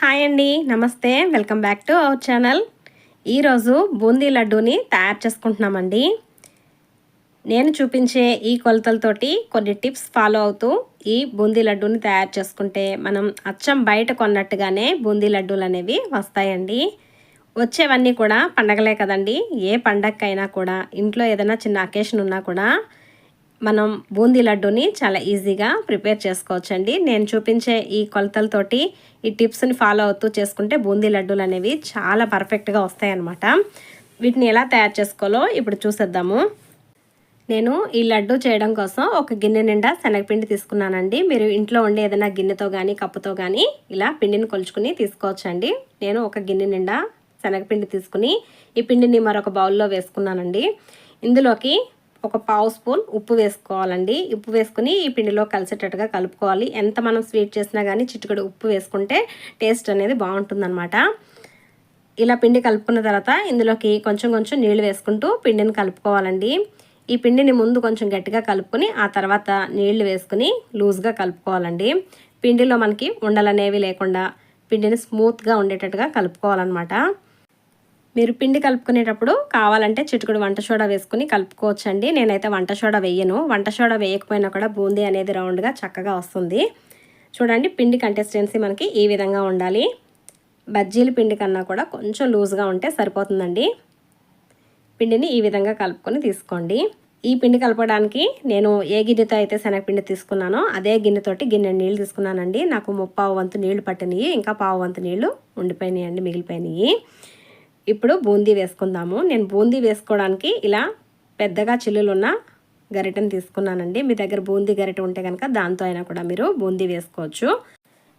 Hi అండి నమస్తే. Welcome back to our channel. ఈరోజు బూందీ లడ్డూని తయారు చేసుకుంటున్నామండి. నేను చూపించే ఈ కొలతలతోటి కొన్ని టిప్స్ ఫాలో అవుతూ ఈ బూందీ లడ్డూని తయారు చేసుకుంటే మనం అచ్చం బయట కొన్నట్టుగానే బూందీ లడ్డూలు అనేవి వస్తాయండి. వచ్చేవన్నీ కూడా పండగలే కదండి. ఏ పండగకైనా కూడా ఇంట్లో ఏదైనా చిన్న అకేషన్ ఉన్నా కూడా మనం బూందీ లడ్డూని చాలా ఈజీగా ప్రిపేర్ చేసుకోవచ్చండి. నేను చూపించే ఈ కొలతలతోటి ఈ టిప్స్ని ఫాలో అవుతూ చేసుకుంటే బూందీ లడ్డూలు అనేవి చాలా పర్ఫెక్ట్గా వస్తాయన్నమాట. వీటిని ఎలా తయారు చేసుకోవాలో ఇప్పుడు చూసేద్దాము. నేను ఈ లడ్డు చేయడం కోసం ఒక గిన్నె నిండా శనగపిండి తీసుకున్నానండి. మీరు ఇంట్లో ఉండే ఏదైనా గిన్నెతో కానీ కప్పుతో కానీ ఇలా పిండిని కొలుచుకుని తీసుకోవచ్చండి. నేను ఒక గిన్నె నిండా శనగపిండి తీసుకుని ఈ పిండిని మరొక బౌల్లో వేసుకున్నానండి. ఇందులోకి ఒక పావు స్పూన్ ఉప్పు వేసుకోవాలండి. ఉప్పు వేసుకుని ఈ పిండిలో కలిసేటట్టుగా కలుపుకోవాలి. ఎంత మనం స్వీట్ చేసినా కానీ చిట్టుకడు ఉప్పు వేసుకుంటే టేస్ట్ అనేది బాగుంటుందన్నమాట. ఇలా పిండి కలుపుకున్న తర్వాత ఇందులోకి కొంచెం కొంచెం నీళ్ళు వేసుకుంటూ పిండిని కలుపుకోవాలండి. ఈ పిండిని ముందు కొంచెం గట్టిగా కలుపుకొని ఆ తర్వాత నీళ్ళు వేసుకుని లూజ్గా కలుపుకోవాలండి. పిండిలో మనకి ఉండలనేవి లేకుండా పిండిని స్మూత్గా ఉండేటట్టుగా కలుపుకోవాలన్నమాట. మీరు పిండి కలుపుకునేటప్పుడు కావాలంటే చిటుకుడు వంట సోడా వేసుకుని కలుపుకోవచ్చండి. నేనైతే వంట సోడా వేయను. వంట సోడా వేయకపోయినా కూడా బూందీ అనేది రౌండ్గా చక్కగా వస్తుంది. చూడండి పిండి కంటెస్టెన్సీ మనకి ఈ విధంగా ఉండాలి. బజ్జీల పిండి కన్నా కూడా కొంచెం లూజ్గా ఉంటే సరిపోతుందండి. పిండిని ఈ విధంగా కలుపుకొని తీసుకోండి. ఈ పిండి కలపడానికి నేను ఏ గిన్నెతో అయితే శనగపిండి తీసుకున్నానో అదే గిన్నెతోటి గిన్నె నీళ్ళు తీసుకున్నానండి. నాకు ముప్పావు వంతు నీళ్ళు పట్టినాయి ఇంకా పావు వంతు నీళ్ళు ఉండిపోయినాయి అండి మిగిలిపోయినాయి. ఇప్పుడు బూందీ వేసుకుందాము. నేను బూందీ వేసుకోవడానికి ఇలా పెద్దగా చిల్లులున్న గరిటెని తీసుకున్నానండి. మీ దగ్గర బూందీ గరిటె ఉంటే కనుక దాంతో అయినా కూడా మీరు బూందీ వేసుకోవచ్చు.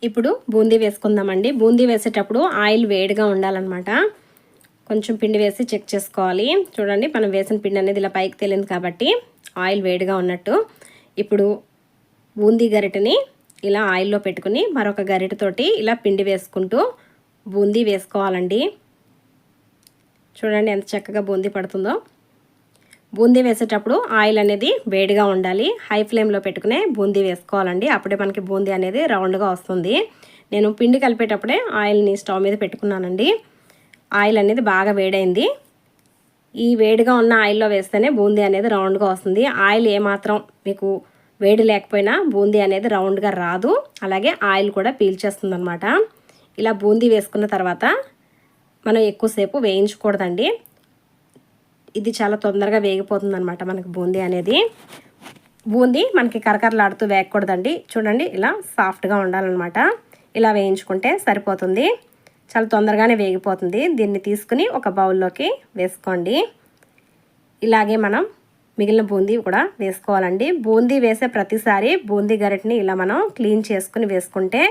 ఇప్పుడు బూందీ వేసుకుందామండి. బూందీ వేసేటప్పుడు ఆయిల్ వేడిగా ఉండాలన్నమాట. కొంచెం పిండి వేసి చెక్ చేసుకోవాలి. చూడండి మనం వేసిన పిండి అనేది ఇలా పైకి తేలింది కాబట్టి ఆయిల్ వేడిగా ఉన్నట్టు ఇప్పుడు బూందీ గరిటెని ఇలా ఆయిల్లో పెట్టుకుని మరొక గరిటెతోటి ఇలా పిండి వేసుకుంటూ బూందీ వేసుకోవాలండి. చూడండి ఎంత చక్కగా బూందీ పడుతుందో. బూందీ వేసేటప్పుడు ఆయిల్ అనేది వేడిగా ఉండాలి. హై ఫ్లేమ్లో పెట్టుకునే బూందీ వేసుకోవాలండి. అప్పుడే మనకి బూందీ అనేది రౌండ్గా వస్తుంది. నేను పిండి కలిపేటప్పుడే ఆయిల్ని స్టవ్ మీద పెట్టుకున్నానండి. ఆయిల్ అనేది బాగా వేడైంది. ఈ వేడిగా ఉన్న ఆయిల్లో వేస్తేనే బూందీ అనేది రౌండ్గా వస్తుంది. ఆయిల్ ఏమాత్రం మీకు వేడి లేకపోయినా బూందీ అనేది రౌండ్గా రాదు. అలాగే ఆయిల్ కూడా పీల్చేస్తుంది అనమాట ఇలా బూందీ వేసుకున్న తర్వాత మనం ఎక్కువసేపు వేయించకూడదండి. ఇది చాలా తొందరగా వేగిపోతుంది అనమాట మనకి బూందీ అనేది. బూందీ మనకి కరకరలాడుతూ వేయకూడదండి చూడండి ఇలా సాఫ్ట్గా ఉండాలన్నమాట. ఇలా వేయించుకుంటే సరిపోతుంది. చాలా తొందరగానే వేగిపోతుంది. దీన్ని తీసుకుని ఒక బౌల్లోకి వేసుకోండి. ఇలాగే మనం మిగిలిన బూందీ కూడా వేసుకోవాలండి. బూందీ వేసే ప్రతిసారి బూందీ గరిటిని ఇలా మనం క్లీన్ చేసుకుని వేసుకుంటే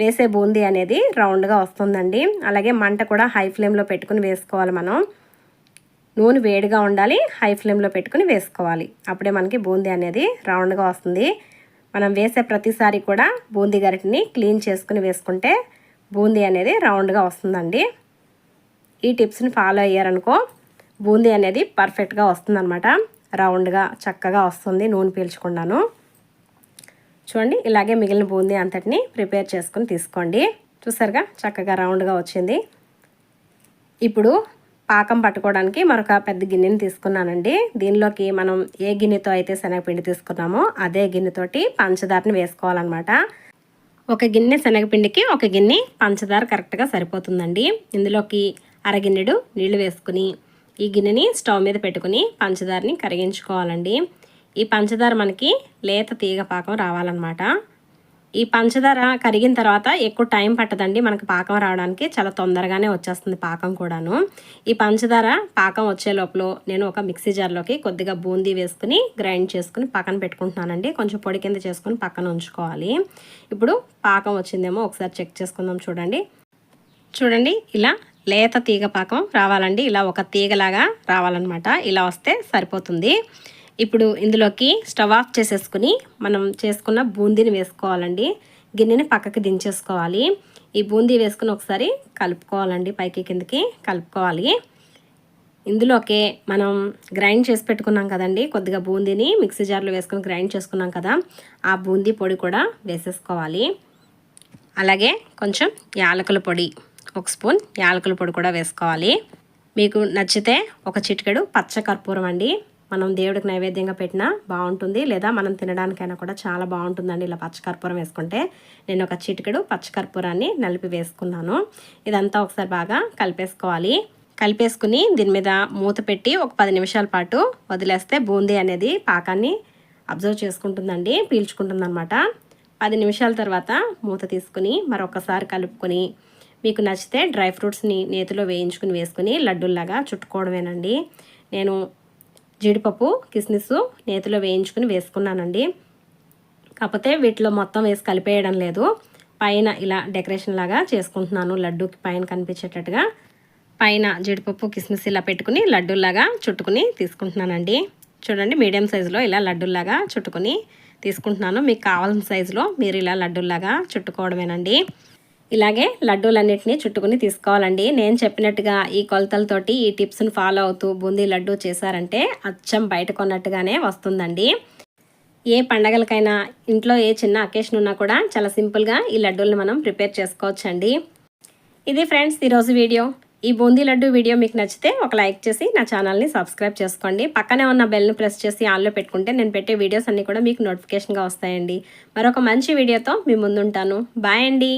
వేసే బూందీ అనేది రౌండ్గా వస్తుందండి. అలాగే మంట కూడా హై ఫ్లేమ్లో పెట్టుకుని వేసుకోవాలి మనం. నూనె వేడిగా ఉండాలి హై ఫ్లేమ్లో పెట్టుకుని వేసుకోవాలి. అప్పుడే మనకి బూందీ అనేది రౌండ్గా వస్తుంది. మనం వేసే ప్రతిసారి కూడా బూందీ గరిటిని క్లీన్ చేసుకుని వేసుకుంటే బూందీ అనేది రౌండ్గా వస్తుందండి. ఈ టిప్స్ని ఫాలో అయ్యారనుకో బూందీ అనేది పర్ఫెక్ట్గా వస్తుందన్నమాట. రౌండ్గా చక్కగా వస్తుంది. నూనె పీల్చుకున్నాను చూడండి ఇలాగే మిగిలిన బూందీ అంతటిని ప్రిపేర్ చేసుకుని తీసుకోండి. చూసారుగా? చక్కగా రౌండ్గా వచ్చింది. ఇప్పుడు పాకం పట్టుకోవడానికి మరొక పెద్ద గిన్నెని తీసుకున్నానండి. దీనిలోకి మనం ఏ గిన్నెతో అయితే శనగపిండి తీసుకున్నామో అదే గిన్నెతోటి పంచదారని వేసుకోవాలన్నమాట. ఒక గిన్నె శనగపిండికి ఒక గిన్నె పంచదార కరెక్ట్గా సరిపోతుందండి. ఇందులోకి అరగిన్నెడు నీళ్ళు వేసుకుని ఈ గిన్నెని స్టవ్ మీద పెట్టుకుని పంచదారని కరిగించుకోవాలండి. ఈ పంచదార మనకి లేత తీగ పాకం రావాలన్నమాట. ఈ పంచదార కరిగిన తర్వాత ఎక్కువ టైం పట్టదండి. మనకు పాకం రావడానికి చాలా తొందరగానే వచ్చేస్తుంది పాకం కూడాను. ఈ పంచదార పాకం వచ్చే లోపల నేను ఒక మిక్సీ జార్లోకి కొద్దిగా బూందీ వేసుకుని గ్రైండ్ చేసుకుని పక్కన పెట్టుకుంటున్నానండి. కొంచెం పొడి కింద చేసుకుని పక్కన ఉంచుకోవాలి. ఇప్పుడు పాకం వచ్చిందేమో ఒకసారి చెక్ చేసుకుందాం చూడండి. చూడండి ఇలా లేత తీగ పాకం రావాలండి. ఇలా ఒక తీగలాగా రావాలన్నమాట. ఇలా వస్తే సరిపోతుంది. ఇప్పుడు ఇందులోకి స్టవ్ ఆఫ్ చేసేసుకుని మనం చేసుకున్న బూందీని వేసుకోవాలండి. గిన్నెని పక్కకి దించేసుకోవాలి. ఈ బూందీ వేసుకుని ఒకసారి కలుపుకోవాలండి. పైకి కిందకి కలుపుకోవాలి. ఇందులోకే మనం గ్రైండ్ చేసి పెట్టుకున్నాం కదండి. కొద్దిగా బూందీని మిక్సీ జార్లో వేసుకుని గ్రైండ్ చేసుకున్నాం కదా. ఆ బూందీ పొడి కూడా వేసేసుకోవాలి. అలాగే కొంచెం యాలకుల పొడి. ఒక స్పూన్ యాలకుల పొడి కూడా వేసుకోవాలి. మీకు నచ్చితే ఒక చిటికెడు పచ్చకర్పూరం అండి. మనం దేవుడికి నైవేద్యంగా పెట్టినా బాగుంటుంది. లేదా మనం తినడానికైనా కూడా చాలా బాగుంటుందండి ఇలా పచ్చకర్పూరం వేసుకుంటే. నేను ఒక చిటికెడు పచ్చకర్పూరాన్ని నలిపి వేసుకున్నాను. ఇదంతా ఒకసారి బాగా కలిపేసుకోవాలి. కలిపేసుకుని దీని మీద మూత పెట్టి ఒక పది నిమిషాల పాటు వదిలేస్తే బూందీ అనేది పాకాన్ని అబ్జర్వ్ చేసుకుంటుందండి పీల్చుకుంటుందన్నమాట. పది నిమిషాల తర్వాత మూత తీసుకుని మరొకసారి కలుపుకొని మీకు నచ్చితే డ్రై ఫ్రూట్స్ని నేతిలో వేయించుకుని వేసుకుని లడ్డూల్లాగా చుట్టుకోవడమేనండి. నేను జీడిపప్పు కిస్మిస్ నేతిలో వేయించుకుని వేసుకున్నానండి. కాకపోతే వీటిలో మొత్తం వేసి కలిపేయడం లేదు. పైన ఇలా డెకరేషన్ లాగా చేసుకుంటున్నాను లడ్డూకి పైన కనిపించేటట్టుగా. పైన జీడిపప్పు కిస్మిస్ ఇలా పెట్టుకుని లడ్డూలాగా చుట్టుకుని తీసుకుంటున్నానండి. చూడండి మీడియం సైజులో ఇలా లడ్డూలాగా చుట్టుకుని తీసుకుంటున్నాను. మీకు కావాల్సిన సైజులో మీరు ఇలా లడ్డూలాగా చుట్టుకోవడమేనండి. ఇలాగే లడ్డూలన్నింటినీ చుట్టుకుని తీసుకోవాలండి. నేను చెప్పినట్టుగా ఈ కొలతలతోటి ఈ టిప్స్ని ఫాలో అవుతూ బూందీ లడ్డు చేశారంటే అచ్చం బయట కొన్నట్టుగానే వస్తుందండి. ఏ పండగలకైనా ఇంట్లో ఏ చిన్న అకేషన్ ఉన్నా కూడా చాలా సింపుల్గా ఈ లడ్డూలను మనం ప్రిపేర్ చేసుకోవచ్చండి. ఇది ఫ్రెండ్స్ ఈరోజు వీడియో. ఈ బూందీ లడ్డు వీడియో మీకు నచ్చితే ఒక లైక్ చేసి నా ఛానల్ని సబ్స్క్రైబ్ చేసుకోండి. పక్కనే ఉన్న బెల్ని ప్రెస్ చేసి ఆన్లో పెట్టుకుంటే నేను పెట్టే వీడియోస్ అన్నీ కూడా మీకు నోటిఫికేషన్గా వస్తాయండి. మరొక మంచి వీడియోతో మీ ముందుంటాను. బాయ్ అండి!